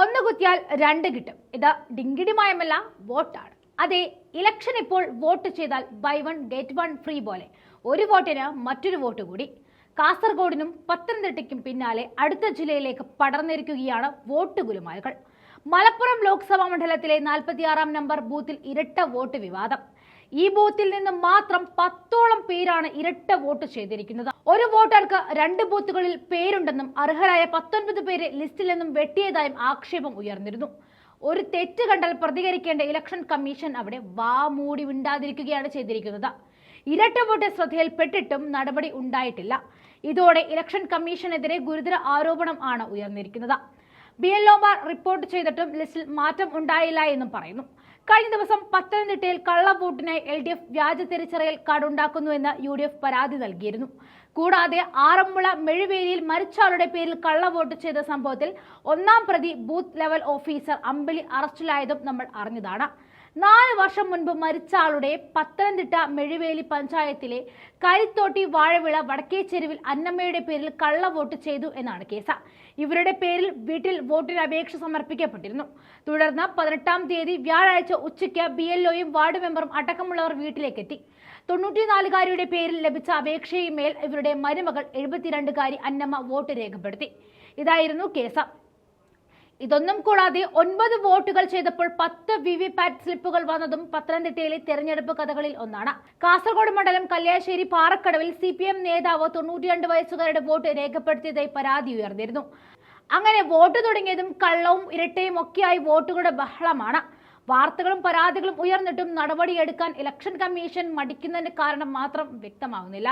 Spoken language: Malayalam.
ഒന്ന് കുത്തിയാൽ രണ്ട് കിട്ടും. ഇത് ഡിങ്കിടിമായമല്ല വോട്ടാണ്. അതെ ഇലക്ഷൻ ഇപ്പോൾ വോട്ട് ചെയ്താൽ buy one get one free പോലെ. ഒരു വോട്ടിന് മറ്റൊരു വോട്ട് കൂടി. കാസർഗോഡിനും പത്തനംതിട്ടയ്ക്കും പിന്നാലെ അടുത്ത ജില്ലയിലേക്ക് പടർന്നിരിക്കുകയാണ് വോട്ട് ഗുലുമാലകൾ മലപ്പുറം ലോക്സഭാ മണ്ഡലത്തിലെ നാൽപ്പത്തിയാറാം നമ്പർ ബൂത്തിൽ ഇരട്ട വോട്ട് വിവാദം. ഈ ബൂത്തിൽ നിന്ന് മാത്രം പത്തോളം പേരാണ് ഇരട്ട വോട്ട് ചെയ്തിരിക്കുന്നത്. ഒരു വോട്ടർക്ക് രണ്ട് ബൂത്തുകളിൽ പേരുണ്ടെന്നും അർഹരായ പത്തൊൻപത് പേരെ ലിസ്റ്റിൽ നിന്നും വെട്ടിയതായും ആക്ഷേപം ഉയർന്നിരുന്നു. ഒരു തെറ്റ് കണ്ടാൽ പ്രതികരിക്കേണ്ട ഇലക്ഷൻ കമ്മീഷൻ അവിടെ വാമൂടി ഉണ്ടാതിരിക്കുകയാണ് ചെയ്തിരിക്കുന്നത്. ഇരട്ട വോട്ട് ശ്രദ്ധയിൽപ്പെട്ടിട്ടും നടപടി ഉണ്ടായിട്ടില്ല. ഇതോടെ ഇലക്ഷൻ കമ്മീഷനെതിരെ ഗുരുതര ആരോപണം ആണ് ഉയർന്നിരിക്കുന്നത്. ബി എൽ ഒമാർ റിപ്പോർട്ട് ചെയ്തിട്ടും ലിസ്റ്റിൽ മാറ്റം ഉണ്ടായില്ല എന്നും പറയുന്നു. കഴിഞ്ഞ ദിവസം പത്തനംതിട്ടയിൽ കള്ളവോട്ടിനായി എൽ ഡി എഫ് വ്യാജ തിരിച്ചറിയൽ കാർഡ് ഉണ്ടാക്കുന്നുവെന്ന് യു ഡി എഫ് പരാതി നൽകിയിരുന്നു. കൂടാതെ ആറന്മുള മെഴുവേലിയിൽ മരിച്ചയാളുടെ പേരിൽ കള്ളവോട്ട് ചെയ്ത സംഭവത്തിൽ ഒന്നാം പ്രതി ബൂത്ത് ലെവൽ ഓഫീസർ അമ്പിളി അറസ്റ്റിലായതും നമ്മൾ അറിഞ്ഞതാണ്. നാല് വർഷം മുൻപ് മരിച്ച ആളുടെ പത്തനംതിട്ട മെഴുവേലി പഞ്ചായത്തിലെ കരിത്തോട്ടി വാഴവിള വടക്കേച്ചെരുവിൽ അന്നമ്മയുടെ പേരിൽ കള്ള വോട്ട് ചെയ്തു എന്നാണ് കേസ്. ഇവരുടെ പേരിൽ വീട്ടിൽ വോട്ടിന് അപേക്ഷ സമർപ്പിക്കപ്പെട്ടിരുന്നു. തുടർന്ന് പതിനെട്ടാം തീയതി വ്യാഴാഴ്ച ഉച്ചയ്ക്ക് ബി എൽ ഒയും വാർഡ് മെമ്പറും അടക്കമുള്ളവർ വീട്ടിലേക്കെത്തി തൊണ്ണൂറ്റിനാലുകാരിയുടെ പേരിൽ ലഭിച്ച അപേക്ഷയുമേൽ ഇവരുടെ മരുമകൾ എഴുപത്തിരണ്ടുകാരി അന്നമ്മ വോട്ട് രേഖപ്പെടുത്തി. ഇതായിരുന്നു കേസ്. ഇതൊന്നും കൂടാതെ ഒൻപത് വോട്ടുകൾ ചെയ്തപ്പോൾ പത്ത് വി വി പാറ്റ് സ്ലിപ്പുകൾ വന്നതും പത്തനംതിട്ടയിലെ തെരഞ്ഞെടുപ്പ് കഥകളിൽ ഒന്നാണ്. കാസർഗോഡ് മണ്ഡലം കല്യാശ്ശേരി പാറക്കടവിൽ സി പി എം നേതാവ് തൊണ്ണൂറ്റിരണ്ട് വയസ്സുകാരുടെ വോട്ട് രേഖപ്പെടുത്തിയതായി പരാതി ഉയർന്നിരുന്നു. അങ്ങനെ വോട്ട് തുടങ്ങിയതും കള്ളവും ഇരട്ടയും ഒക്കെയായി വോട്ടുകളുടെ ബഹളമാണ്. വാർത്തകളും പരാതികളും ഉയർന്നിട്ടും നടപടിയെടുക്കാൻ ഇലക്ഷൻ കമ്മീഷൻ മടിക്കുന്നതിന്റെ കാരണം മാത്രം വ്യക്തമാകുന്നില്ല